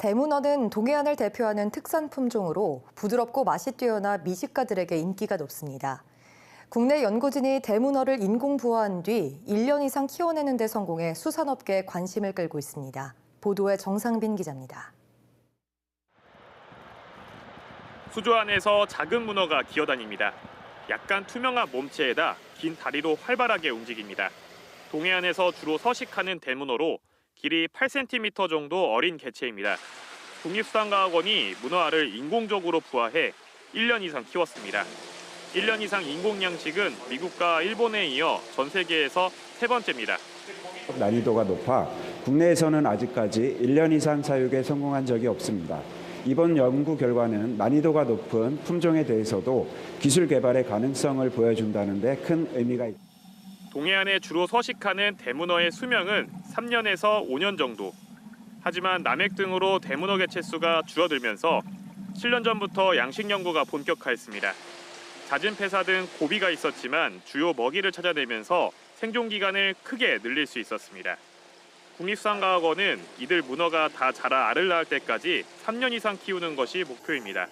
대문어는 동해안을 대표하는 특산 품종으로 부드럽고 맛이 뛰어나 미식가들에게 인기가 높습니다. 국내 연구진이 대문어를 인공 부화한 뒤 1년 이상 키워내는 데 성공해 수산업계에 관심을 끌고 있습니다. 보도에 정상빈 기자입니다. 수조 안에서 작은 문어가 기어다닙니다. 약간 투명한 몸체에다 긴 다리로 활발하게 움직입니다. 동해안에서 주로 서식하는 대문어로 길이 8cm 정도 어린 개체입니다. 국립수산과학원이 문어알을 인공적으로 부화해 1년 이상 키웠습니다. 1년 이상 인공 양식은 미국과 일본에 이어 전 세계에서 세 번째입니다. 난이도가 높아 국내에서는 아직까지 1년 이상 사육에 성공한 적이 없습니다. 이번 연구 결과는 난이도가 높은 품종에 대해서도 기술 개발의 가능성을 보여준다는 데 큰 의미가 있습니다. 동해안에 주로 서식하는 대문어의 수명은 3년에서 5년 정도. 하지만 남핵 등으로 대문어 개체 수가 줄어들면서 7년 전부터 양식 연구가 본격화했습니다. 잦은 폐사 등 고비가 있었지만 주요 먹이를 찾아내면서 생존 기간을 크게 늘릴 수 있었습니다. 국립수산과학원은 이들 문어가 다 자라 알을 낳을 때까지 3년 이상 키우는 것이 목표입니다.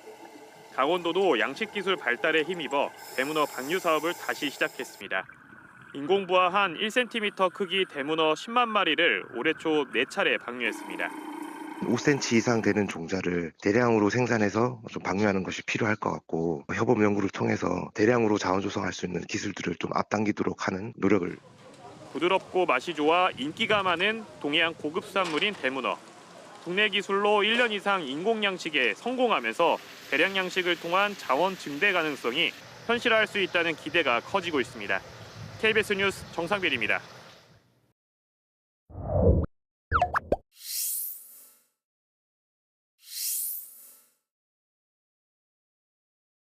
강원도도 양식 기술 발달에 힘입어 대문어 방류 사업을 다시 시작했습니다. 인공부화 한 1cm 크기 대문어 10만 마리를 올해 초 4차례 방류했습니다. 5cm 이상 되는 종자를 대량으로 생산해서 좀 방류하는 것이 필요할 것 같고 협업 연구를 통해서 대량으로 자원 조성할 수 있는 기술들을 좀 앞당기도록 하는 노력을 부드럽고 맛이 좋아 인기가 많은 동해안 고급 수산물인 대문어. 국내 기술로 1년 이상 인공 양식에 성공하면서 대량 양식을 통한 자원 증대 가능성이 현실화할 수 있다는 기대가 커지고 있습니다. KBS 뉴스 정상빈입니다.